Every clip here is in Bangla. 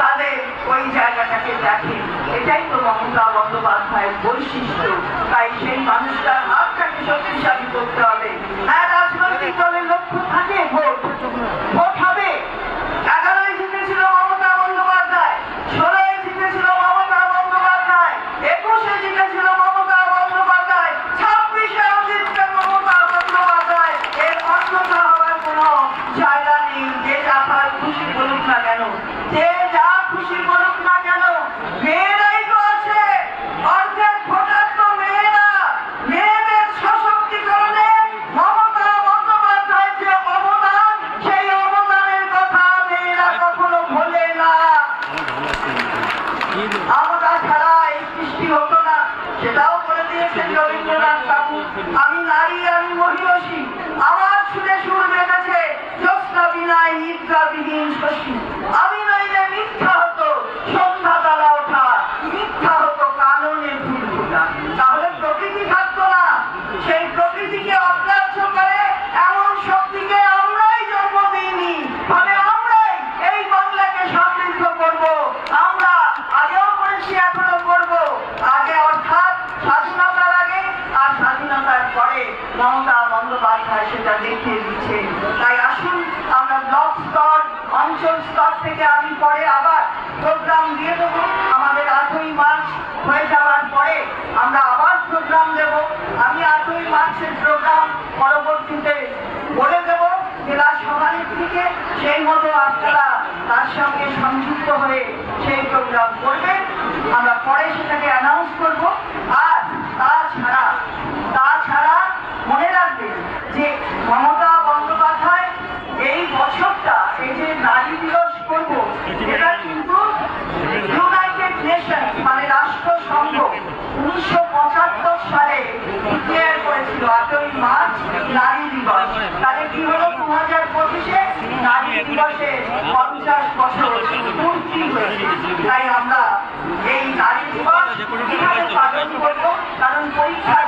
তাদের ওই জায়গাটাকে দেখেন। এটাই তো মমতা বন্দ্যোপাধ্যায়ের বৈশিষ্ট্য। তাই সেই মানুষটার হাতটাকে শক্তিশালী করতে হবে। হ্যাঁ রাজনৈতিক দলের লক্ষ্য থাকে ভোট রবীন্দ্রনাথ আমি নারী আমি মহিষী। আমার সুরে সুর বেঁধেছে জ্যোৎস্না বিনায় নিদ্রাবিহীন অঞ্চল থেকে আমি পরে আবার প্রোগ্রাম দিয়ে দেবো। আমাদের আটই মার্চ হয়ে যাওয়ার পরে আমরা আবার প্রোগ্রাম দেব। আমি আটই মার্চের প্রোগ্রাম পরবর্তীতে বলে দেব। জেলা থেকে সেই মতো আপনারা তার সঙ্গে সংযুক্ত হয়ে সেই প্রোগ্রাম করবেন আমরা পরে সেটাকে অ্যানাউন্স করব আর তাছাড়া তাছাড়া মনে রাখবেন যে মমতা বন্দ্যোপাধ্যায় এই বছরটা এই যে নারী দিবস করব এটা কিন্তু ইউনাইটেড নেশন মানে রাষ্ট্রসংঘ উনিশশো পঁচাত্তর সালে ডিক্লেয়ার করেছিল আটই মার্চ নারী দিবস তাহলে কি হলো দু হাজার পঁচিশে নারী দিবসে পঞ্চাশ বছর তাই আমরা এই নারী দিবস কারণ পরীক্ষার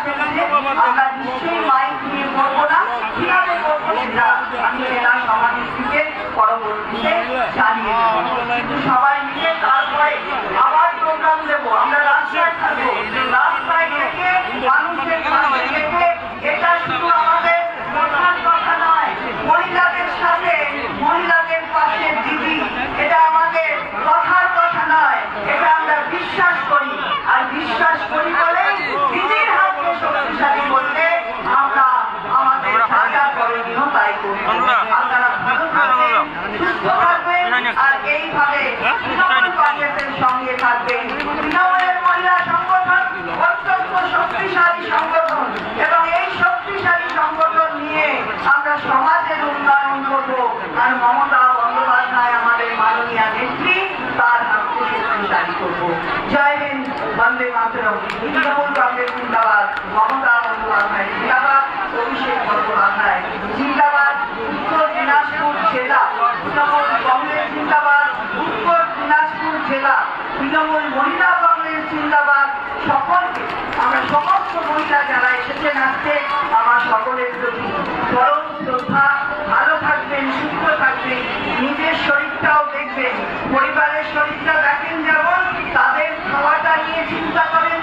আমরা নিশ্চয়ই নিয়ে করব না কীভাবে করব সেটা আমি জেলা সভানেত্রীকে পরবর্তীতে জানিয়ে দেবো কিন্তু সবাই মিলে তারপরে আবার প্রোগ্রাম দেবো আমরা রাস্তায় থাকব রাস্তায় থেকে মানুষের পাশে থেকে এটা শুধু আমাদের কথার কথা নয় মহিলাদের সাথে মহিলাদের পাশে দিদি এটা আমাদের কথার কথা নয় এটা আমরা বিশ্বাস করি আর বিশ্বাস করি বলে দিদির হাতকে শক্তিশালী করতে আমরা আমাদের যা করণীয় তাই করব আপনারা ভালো থাকবেন সুস্থ থাকবেন আর এইভাবে তৃণমূল কংগ্রেসের সঙ্গে থাকবেন তৃণমূলের মহিলা সংগঠন অত্যন্ত শক্তিশালী সংগঠন এবং এই শক্তিশালী সংগঠন নিয়ে আমরা সমাজের উন্নয়ন করব। আর মমতা বন্দ্যোপাধ্যায় আমাদের মাননীয় নেত্রী তার হাতকে শক্তিশালী করব। জয় হিন্দ বন্দে মাতরম। তৃণমূল কংগ্রেস জিন্দাবাদ মমতা বন্দ্যোপাধ্যায় জিন্দাবাদ অভিষেক বন্দ্যোপাধ্যায় জিন্দাবাদ উত্তর দিনাজপুর জেলা তৃণমূল কংগ্রেস জিন্দাবাদ উত্তর জেলা তৃণমূল মহিলা কংগ্রেস জিন্দাবাদ সকলকে, আমরা সমস্ত মহিলা যারা এসেছেন আজকে, আমার সকলের প্রতি পরম শ্রদ্ধা, ভালো থাকবেন, সুস্থ থাকবেন, নিজের শরীরটাও দেখবেন, পরিবারের শরীরটা দেখেন যেমন, তাদের খাওয়াটা নিয়ে চিন্তা করেন